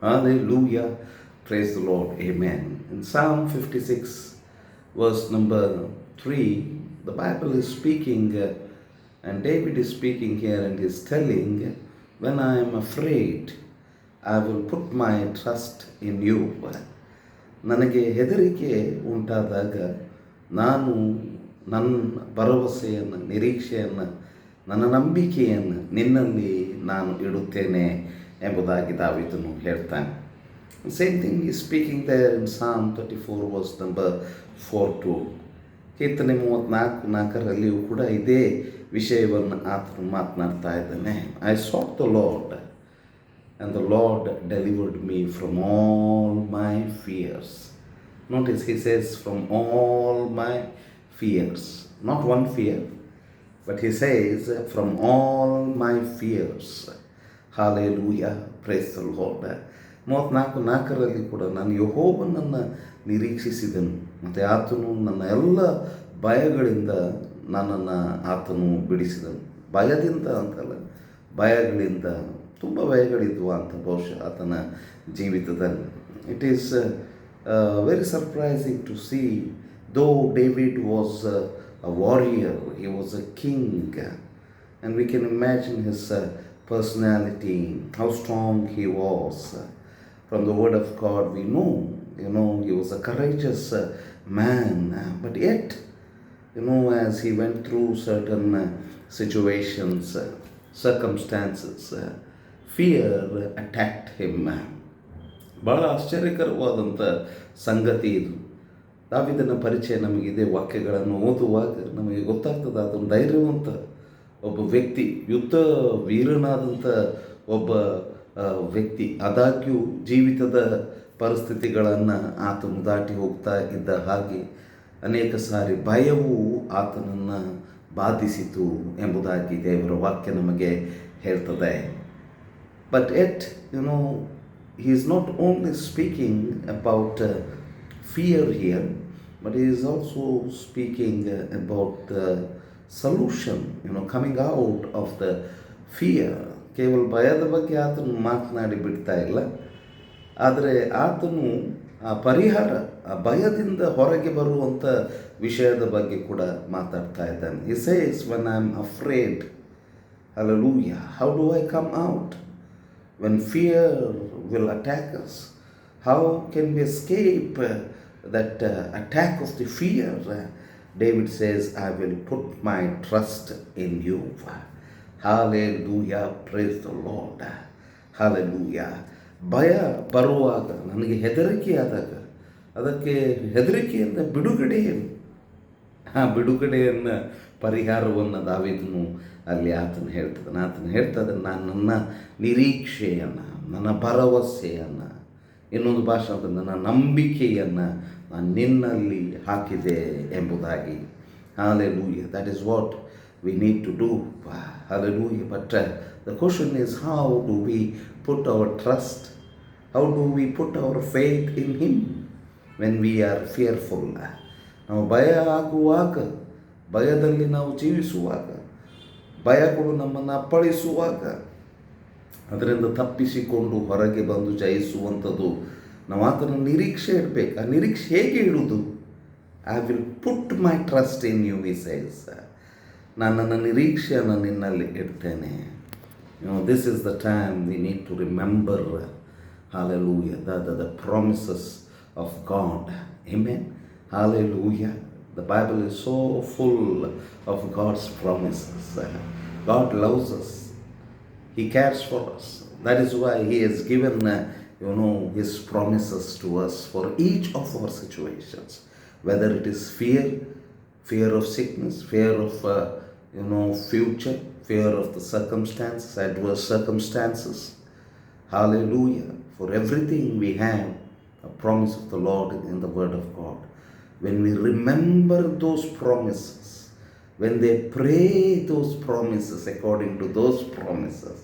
Hallelujah. Praise the Lord. Amen. In Psalm 56, verse number 3, the Bible is speaking, uh, and David is speaking here and is telling, When I am afraid, I will put my trust in you. ನನಗೆ ಹೆದರಿಕೆ ಉಂಟಾದಾಗ ನಾನು ನನ್ನ ಭರವಸೆಯನ್ನು ನಿರೀಕ್ಷೆಯನ್ನು ನನ್ನ ನಂಬಿಕೆಯನ್ನು ನಿನ್ನಲ್ಲಿ ನಾನು ಇಡುತ್ತೇನೆ ಎಂಬುದಾಗಿ ದಾವಿದನು ಹೇಳ್ತಾನೆ ಸೇಮ್ ಥಿಂಗ್ ಈ speaking there in psalm thirty four verse number four to ಕೀರ್ತನೆ ಮೂವತ್ತ್ನಾಲ್ಕು ನಾಲ್ಕರಲ್ಲಿಯೂ ಕೂಡ ಇದೇ ವಿಷಯವನ್ನು ಆತನು ಮಾತನಾಡ್ತಾ ಇದ್ದಾನೆ I saw the Lord and the Lord delivered me from all my fears. Notice he says, from all my fears. Not one fear, but he says, from all my fears. Hallelujah. Praise the ಹೋದ ಮೂವತ್ತ್ನಾಲ್ಕು ನಾಲ್ಕರಲ್ಲಿ ಕೂಡ ನಾನು ಯಹೋವನನ್ನು ನಿರೀಕ್ಷಿಸಿದನು. ಮತ್ತು ಆತನು ನನ್ನ ಎಲ್ಲ ಭಯಗಳಿಂದ ನನ್ನನ್ನು ಆತನು ಬಿಡಿಸಿದನು. ಭಯದಿಂದ ಅಂತಲ್ಲ, ಭಯಗಳಿಂದ, ತುಂಬ ಭಯಗಳಿದ್ವು ಅಂತ ಬಹುಶಃ ಆತನ ಜೀವಿತದಲ್ಲಿ. It is very surprising to see though David was a warrior he was a king and we can imagine his personality how strong he was from the word of God we know you know he was a courageous man but at you know, as he went through certain uh, situations, uh, circumstances, uh, fear attacked him. ಭಾಳ ಆಶ್ಚರ್ಯಕರವಾದಂಥ ಸಂಗತಿ ಇದು. ದಾವಿದನ ಪರಿಚಯ ನಮಗಿದೆ ವಾಕ್ಯಗಳನ್ನು ಓದುವಾಗ ನಮಗೆ ಗೊತ್ತಾಗ್ತದೆ ಅದನ್ನು ಧೈರ್ಯವಂತ ಒಬ್ಬ ವ್ಯಕ್ತಿ ಯುದ್ಧ ವೀರನಾದಂಥ ಒಬ್ಬ ವ್ಯಕ್ತಿ ಆದಾಗ್ಯೂ ಜೀವಿತದ ಪರಿಸ್ಥಿತಿಗಳನ್ನು ಆತ ದಾಟಿ ಹೋಗ್ತಾ ಇದ್ದ ಹಾಗೆ ಅನೇಕ ಸಾರಿ ಭಯವು ಆತನನ್ನು ಬಾಧಿಸಿತು ಎಂಬುದಾಗಿ ದೇವರ ವಾಕ್ಯ ನಮಗೆ ಹೇಳ್ತದೆ. But at you know he is not only speaking about fear here but is uh, about the solution you know coming out of the fear ಕೇವಲ ಭಯದ ಬಗ್ಗೆ ಆತನು ಮಾತನಾಡಿ ಬಿಡ್ತಾ ಇಲ್ಲ. ಆದರೆ ಆತನು ಆ ಪರಿಹಾರ, ಆ ಭಯದಿಂದ ಹೊರಗೆ ಬರುವಂಥ ವಿಷಯದ ಬಗ್ಗೆ ಕೂಡ ಮಾತಾಡ್ತಾ ಇದ್ದಾನೆ. Is is when I am afraid ಅಲ್ಲ ಲೂ how do I come out when fear will attack us how can be escape that attack of the fear David says, I will put my trust in you. Hallelujah. Praise the Lord. Hallelujah. ಭಯ ಬರುವಾಗ ನನಗೆ ಹೆದರಿಕೆ ಆದಾಗ ಅದಕ್ಕೆ ಹೆದರಿಕೆಯಿಂದ ಬಿಡುಗಡೆ ಆ ಬಿಡುಗಡೆಯನ್ನು ಪರಿಹಾರವನ್ನು ದಾವಿದನು ಅಲ್ಲಿ ಆತನ ಹೇಳ್ತದನು ಆತನ ಹೇಳ್ತದೆ ನಾನು ನನ್ನ ನಿರೀಕ್ಷೆಯನ್ನು ನನ್ನ ಭರವಸೆಯನ್ನು ಇನ್ನೊಂದು ಭಾಷೆ ನನ್ನ ನಂಬಿಕೆಯನ್ನು ನಾನು ನಿನ್ನಲ್ಲಿ ಹಾಕಿದೆ ಎಂಬುದಾಗಿ. Hallelujah that is what we need to do hallelujah but the question is how do we put our trust how do we put our faith in him when we are fearful ನಾವು ಭಯ ಆಗುವಾಗ, ಭಯದಲ್ಲಿ ನಾವು ಜೀವಿಸುವಾಗ, ಭಯಗಳು ನಮ್ಮನ್ನು ಅಪ್ಪಳಿಸುವಾಗ, ಅದರಿಂದ ತಪ್ಪಿಸಿಕೊಂಡು ಹೊರಗೆ ಬಂದು ಜಯಿಸುವಂಥದ್ದು ನಾವು ಆತನ ನಿರೀಕ್ಷೆ ಇಡಬೇಕು ಆ ನಿರೀಕ್ಷೆ ಹೇಗೆ ಇಡುವುದು I will put my trust in you we says ನಾನು ನನ್ನ ನಿರೀಕ್ಷೆಯನ್ನು ನಿನ್ನಲ್ಲಿ ಇಡ್ತೇನೆ You know, this is the time we need to remember, hallelujah, the, the, the promises of God. Amen. Hallelujah. The Bible is so full of God's promises. God loves us. He cares for us. That is why He has given, uh, you know, His promises to us for each of our situations. Whether it is fear, fear of sickness, fear of, uh, you know, future, fear of the circumstances, adverse circumstances. Hallelujah. For everything we have a promise of the Lord in the Word of God. When we remember those promises, when they pray those promises according to those promises,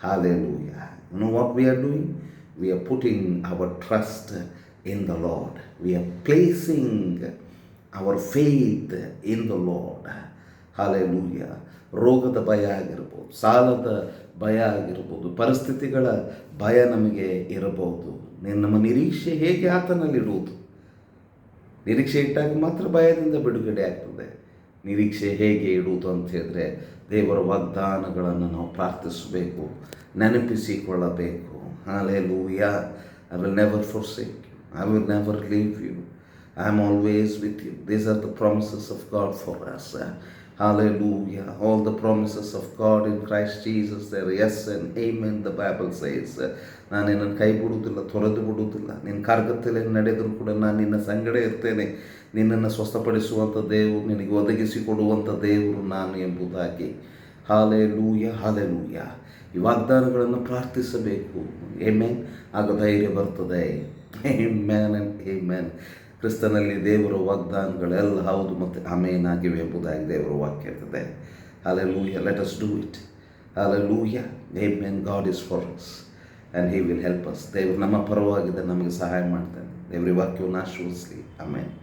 hallelujah. You know what we are doing? We are putting our trust in the Lord. We are placing our faith in the Lord. Hallelujah. ರೋಗದ ಭಯ ಆಗಿರ್ಬೋದು, ಸಾಲದ ಭಯ ಆಗಿರ್ಬೋದು, ಪರಿಸ್ಥಿತಿಗಳ ಭಯ ನಮಗೆ ಇರಬಹುದು ನಮ್ಮ ನಿರೀಕ್ಷೆ ಹೇಗೆ ಆತನಲ್ಲಿಡುವುದು ನಿರೀಕ್ಷೆ ಇಟ್ಟಾಗ ಮಾತ್ರ ಭಯದಿಂದ ಬಿಡುಗಡೆ ಆಗ್ತದೆ ನಿರೀಕ್ಷೆ ಹೇಗೆ ಇಡುವುದು ಅಂತ ಹೇಳಿದ್ರೆ ದೇವರ ವಾಗ್ದಾನಗಳನ್ನು ನಾವು ಪ್ರಾರ್ಥಿಸಬೇಕು, ನೆನಪಿಸಿಕೊಳ್ಳಬೇಕು. Hallelujah I will never forsake I will never leave you I am always with you these are the promises of God for us Hallelujah. All the promises of God in Christ Jesus, there. Yes and amen, the Bible says. ನಾನು ನಿನ್ನನ್ನು ಕೈ ಬಿಡುವುದಿಲ್ಲ ತೊರೆದು ಬಿಡುವುದಿಲ್ಲ ನಿನ್ನ ಕಾರ್ಗತ್ತಲೆ ನಡೆದರೂ ಕೂಡ ನಾನು ನಿನ್ನ ಸಂಗಡ ಇರ್ತೇನೆ. ನಿನ್ನನ್ನು ಸ್ವಸ್ಥಪಡಿಸುವಂಥ ದೇವರು ನಿನಗೆ ಒದಗಿಸಿಕೊಡುವಂಥ ದೇವರು ನಾನು ಎಂಬುದಾಗಿ. ಹಾಲೆ ಲೂಯ ಹಾಲೆ ಲೂಯ ಈ ವಾಗ್ದಾನಗಳನ್ನು ಪ್ರಾರ್ಥಿಸಬೇಕು. ಏಮೇನ್ ಆಗ ಧೈರ್ಯ ಬರ್ತದೆ. Amen and amen amen ಕ್ರಿಸ್ತನಲ್ಲಿ ದೇವರ ವಾಗ್ದಾನಗಳೆಲ್ಲ ಹೌದು ಮತ್ತು ಆಮೇನಾಗಿವೆ ಎಂಬುದಾಗಿ ದೇವರ ವಾಕ್ಯ ಇರ್ತದೆ. Hallelujah let us do it hallelujah amen God is for us and he will help us ದೇವರು ನಮ್ಮ ಪರವಾಗಿದ್ದ ನಮಗೆ ಸಹಾಯ ಮಾಡ್ತಾನೆ. ದೇವರ ವಾಕ್ಯವನ್ನು ಆಶ್ವಸಿ ಆಮೇಲೆ